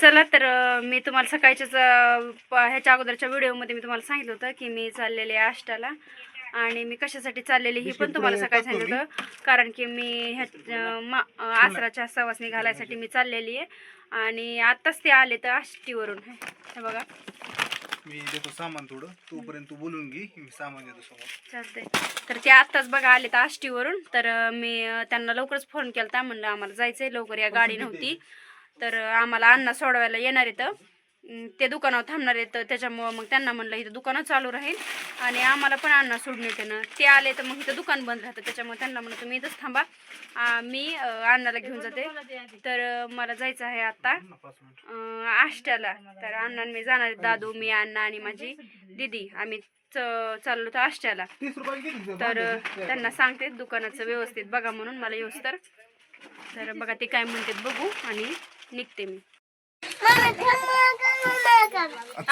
चला तर मी तुम्हाला सकाळच्याच ह्याच्या अगोदरच्या व्हिडिओमध्ये मी तुम्हाला सांगितलं होतं की मी चाललेले आष्टाला. आणि मी कशासाठी चाललेली ही पण तुम्हाला सकाळी सांगितलं होतं. कारण की मी ह्या आसराच्या सवासनी घालायसाठी मी चाललेली आहे. आणि आत्ताच ते आले तर आष्टीवरून. हे बघा. मी देतो सामान थोडं. तोपर्यंत तू बोलून घे. मी सामान देतो चालतंय. तर ते आत्ताच बघा आले तर आष्टीवरून. तर मी त्यांना लवकरच फोन केला म्हणलं आम्हाला जायचंय. लवकर या गाडी नव्हती. तर आम्हाला अण्णा सोडवायला येणार येतं ते दुकानावर थांबणार येतं त्याच्यामुळं मग त्यांना म्हणलं इथं दुकानं चालू राहील. आणि आम्हाला पण अण्णा सोडून येते ना ते आले तर मग इथं दुकान बंद राहतं. त्याच्यामुळे त्यांना म्हणलं तुम्ही इथंच थांबा. मी अन्नाला अण्णाला घेऊन जाते. तर मला जायचं आहे आत्ता आष्ट्याला. तर अण्णा मी जाणार आहे. दादू मी अण्णा आणि माझी दिदी. आम्ही च- चाललो तर आष्ट्याला. तर त्यांना सांगते दुकानाचं व्यवस्थित बघा म्हणून मला येऊस तर. तर बघा ते काय म्हणतात बघू आणि निघते मी.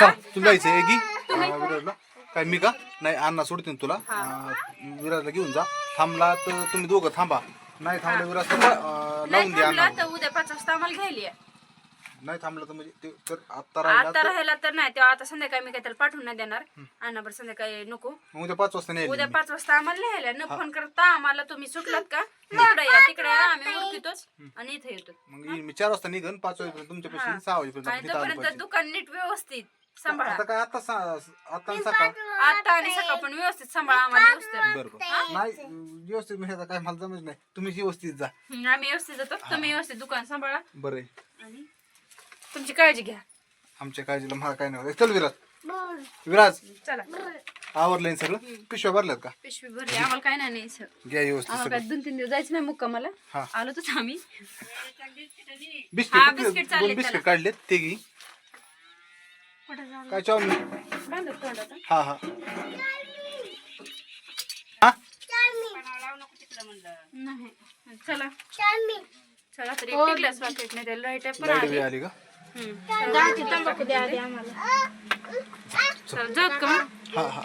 चल तू जायचं आहे की विराजला काय मी का? नाही अण्णा सोडते तुला. अं, विराजला घेऊन जा. थांबला तर तुम्ही दोघं थांबा. नाही थांबलं विराज तर, अं, लावून द्या अण्णा तर उद्या पाच वाजता आम्हाला घ्यायली. नाही थांबलं तर म्हणजे ते तर आत्ता राहिला आता तर राहिला तर नाही तेव्हा आता संध्याकाळी मी काही त्याला पाठवून नाही देणार. अण्णा बरं संध्याकाळी नको. मग उद्या पाच वाजता नाही उद्या पाच वाजता आम्हाला लिहायला न फोन करता आम्हाला तुम्ही सुटलात का? तिकडे या तिकडे या आम्ही उरकितोच आणि इथे येतो. मग मी चार वाजता निघन पाच वाजेपर्यंत तुमच्या पैसे सहा वाजेपर्यंत आणि आपण इथं आलं तोपर्यंत पाहिजे. दुकान नीट व्यवस्थित सांभाळा. आता काय आता सा- आता आणि सकाळ? आता आणि सकाळ पण व्यवस्थित सांभाळा आम्हाला येऊस तर. बरं बरं. नाही व्यवस्थित म्हणजे आता काय मला जमत नाही. तुम्ही व्यवस्थित जा. आम्ही व्यवस्थित जातो. तुम्ही व्यवस्थित दुकान सांभाळा. बरं आहे. आणि तुमची काळजी घ्या. आमच्या काळजीला मला काय नाही होत. चल विराज. विराज. चला. आवरलंय ना सगळं? पिशव्या भरल्यात का? पिशवी भरली. आम्हाला काय नाही न्यायचं घ्या व्यवस्थित आम्हाला सगळं. काय दोन तीन दिवस जायचं नाही मुक्कामाला हा. आलो तर आम्ही. बिस्किट हा? बिस्किट चालले दोन बिस्किट काढलेत ते घे. काय चावलं? बांधत तोंडात, हं. हा हा. हा? नाही. चला. चला तरी एक पाकिट नाही त्याला लाइट आहे पण लाइट आली. बी आली का? हं. दहाची तंबाखू द्या आधी आम्हाला. चल जाऊ का मग? हा हा.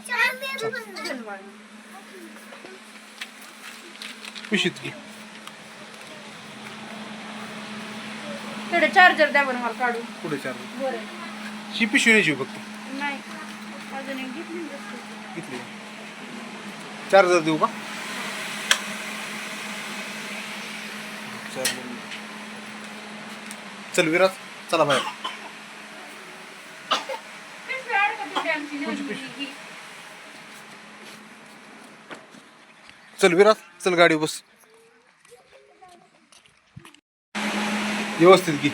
पिशवीत घे. तेवढं चार्जर द्या बरं मला काढून. पुढे चार बरं. ही पिशवी न्यायची फक्त. नाही. अजून एक घेतली चार्जर देऊ का? चार्जर चल विराज. चला बाहेर चल विराज चल गाडी बस. व्यवस्थित घे.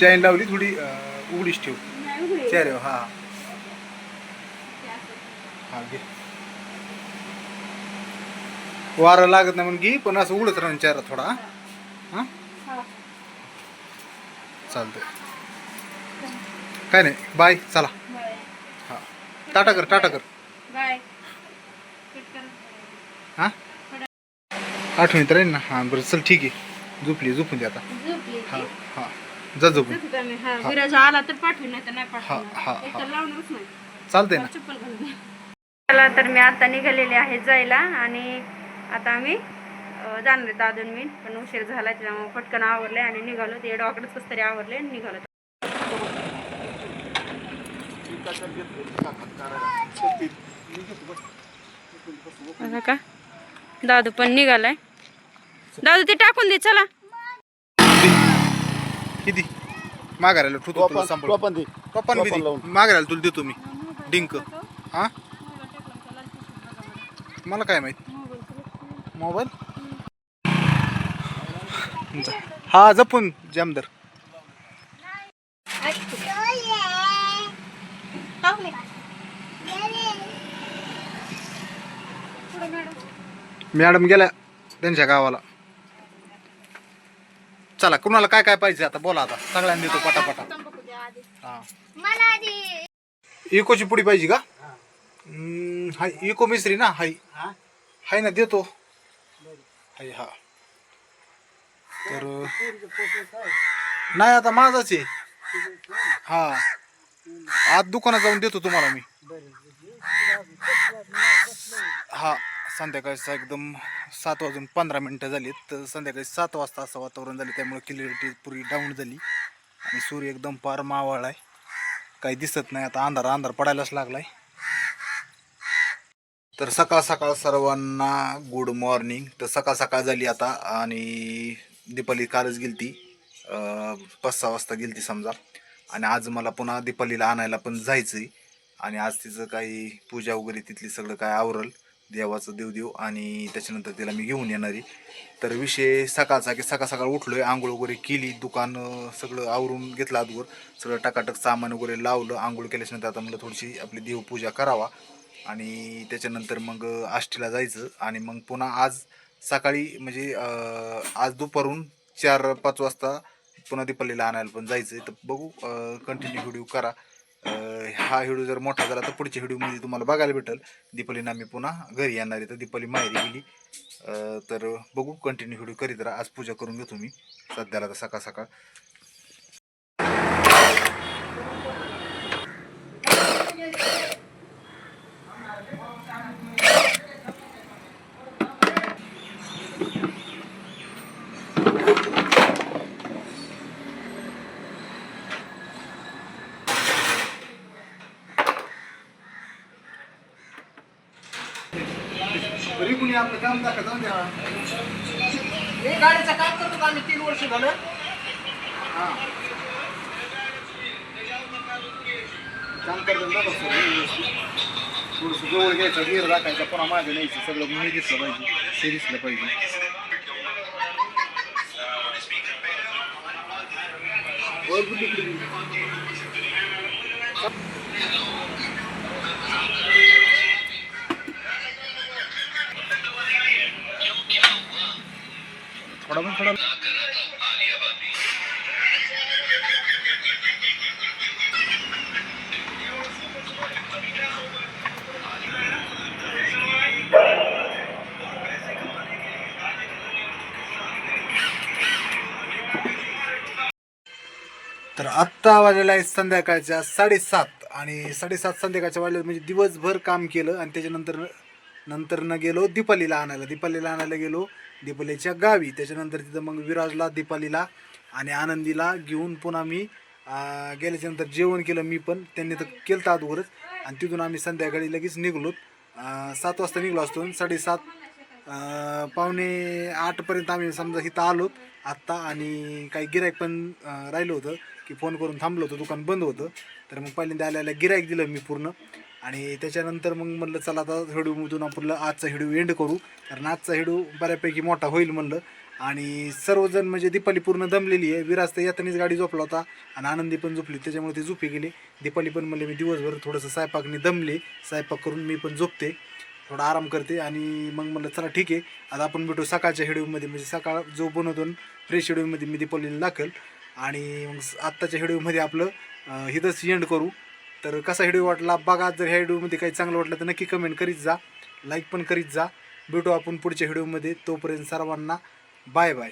चॅन लावली थोडी उघडीच ठेव. नाही हा. हा घे. वारं लागत नाही म्हणून घे पण असं उघडत राहून चेहरा थोडा हा? चालतंय. काय नाही बाय चला. हा. टाटा कर टाटा कर. हा? आठवणीत राहील ना? हा बरं चल ठीक आहे. झोपली झोपून दे आता. झोपली. हा. हा. जा झोपून. हा, आला तर पाठवून नाही तर नाही हा, हा, पाठवणार एक तर हा. लावणारच नाही. चालतंय ना. चप्पल घालून चला तर मी आता निघालेले आहे जायला आणि आता आम्ही जाणार आहे दादून मी पण उशीर झाला त्याच्यामुळे पटकन आवरले आणि निघालो. ते डॉक्टरच कसं तरी आवरले आणि निघालो. का? दादू पण निघालाय. दादू ते टाकून दे चला. किती? माघारायला ठेवतो तुला सांभाळ टोपण दे. पप्पान बी लावून. माघारायला तुला देतो मी. डिंक. हा? मला काय माहीत? मोबाईल. हा जपून जामदार. मॅडम गेल्या त्यांच्या गावाला. चला कुणाला काय काय पाहिजे आता? बोला आता. सगळ्यांना देतो पटापटा. हा. इकोची पुडी पाहिजे का? हाय इको मिस्त्री ना हाय. हाय ना देतो. हाय हा. तर नाही आता माझाच आहे. हा. आज दुकानात जाऊन देतो तुम्हाला मी. हा संध्याकाळचा एकदम सात वाजून पंधरा मिनटं झाली तर संध्याकाळी सात वाजता असं वातावरण झालं त्यामुळे क्लिअरिटी पुरी डाऊन झाली. आणि सूर्य एकदम पार मावळ आहे काही दिसत नाही आता अंधार अंधार पडायलाच लागलाय. तर सकाळ सकाळ सर्वांना गुड मॉर्निंग तर सकाळ सकाळ झाली आता आणि दीपाली कालच गेलती. अं, पाच सहा वाजता गेलती समजा. आणि आज मला पुन्हा दीपालीला आणायला पण जायचं आहे आणि आज तिचं काही पूजा वगैरे तिथली सगळं काय आवरल देवाचं देवदेव आणि त्याच्यानंतर तिला मी घेऊन येणार. आहे तर विषय सकाळचा की सकाळ सकाळ उठलोय आंघोळ वगैरे केली दुकान सगळं आवरून घेतलं अगोदर सगळं टकाटक सामान वगैरे लावलं आंघोळ केल्याच्यानंतर आता मला थोडीशी आपली देवपूजा करावा. आणि त्याच्यानंतर मग आष्टीला जायचं आणि मग पुन्हा आज सकाळी म्हणजे आज दुपारून चार पाच वाजता पुन्हा दीपालीला आणायला पण जायचं आहे तर बघू कंटिन्यू व्हिडिओ करा. हा व्हिडिओ जर मोठा झाला तर पुढच्या व्हिडिओमध्ये तुम्हाला बघायला भेटेल. दीपालीनं आम्ही पुन्हा घरी येणार आहे. तर दीपाली माहेरी गेली. तर बघू कंटिन्यू व्हिडिओ करीत राहा. आज पूजा करून घेतो मी. सध्याला तर सकाळ सकाळ. तरी कुणी आपलं काम दाखवा जाऊन द्या. हे गाडीचं काम करतो आम्ही? तीन वर्ष झालं. हां. काम करतात ना बघ थोडंसं जवळ घ्यायचं गिर राखायचा पुन्हा मागे न्यायचं सगळं मी दिसलं पाहिजे ते दिसलं पाहिजे. थोडा पण थोडा तर आत्ता वाजलेला आहे संध्याकाळच्या साडेसात आणि साडेसात संध्याकाळच्या वाजल्या म्हणजे दिवसभर काम केलं आणि त्याच्यानंतर नंतर न गेलो दीपालीला आणायला. दीपालीला आणायला गेलो दीपालीच्या गावी. त्याच्यानंतर तिथं मग विराजला दीपालीला आणि आनंदीला घेऊन पुन्हा मी गेल्याच्यानंतर जेवण केलं मी पण. त्यांनी तर केलं तर अगोदरच आणि तिथून आम्ही संध्याकाळी लगेच निघलो. सात वाजता निघलो असतो साडेसात पावणे आठपर्यंत आम्ही समजा इथं आलोत. आत्ता आणि काही गिरायक पण राहिलं होतं की फोन करून थांबलो होतं. दुकान बंद होतं. तर मग पहिल्यांदा आल्याला गिरायक दिलं मी पूर्ण. आणि त्याच्यानंतर मग म्हणलं चला आता व्हिडिओमधून आपण आजचा व्हिडिओ एंड करू. कारण आजचा हेडू बऱ्यापैकी मोठा होईल म्हणलं. आणि सर्वजण म्हणजे दीपाली पूर्ण दमलेली आहे. विराज तर येतानीच गाडी झोपला होता आणि आनंदी पण झोपली. त्याच्यामुळे ती झोपी गेली. दीपाली पण म्हणले मी दिवसभर थोडंसं स्वयंपाकने दमले. स्वयंपाक करून मी पण झोपते. थोडा आराम करते. आणि मग म्हणलं चला ठीक आहे. आता आपण भेटू सकाळच्या हेडूमध्ये म्हणजे सकाळ जो बनवतो फ्रेश हेडूमध्ये मी दीपालीला दाखल. आणि मग स- आत्ताच्या हेडूमध्ये आपलं अं, एंड करू. तर कसा व्हिडिओ वाटला? बघा जर ह्या व्हिडिओमध्ये काही चांगलं वाटलं तर नक्की कमेंट करीत जा. लाईक पण करीत जा. भेटू आपण पुढच्या व्हिडिओमध्ये. तोपर्यंत सर्वांना बाय बाय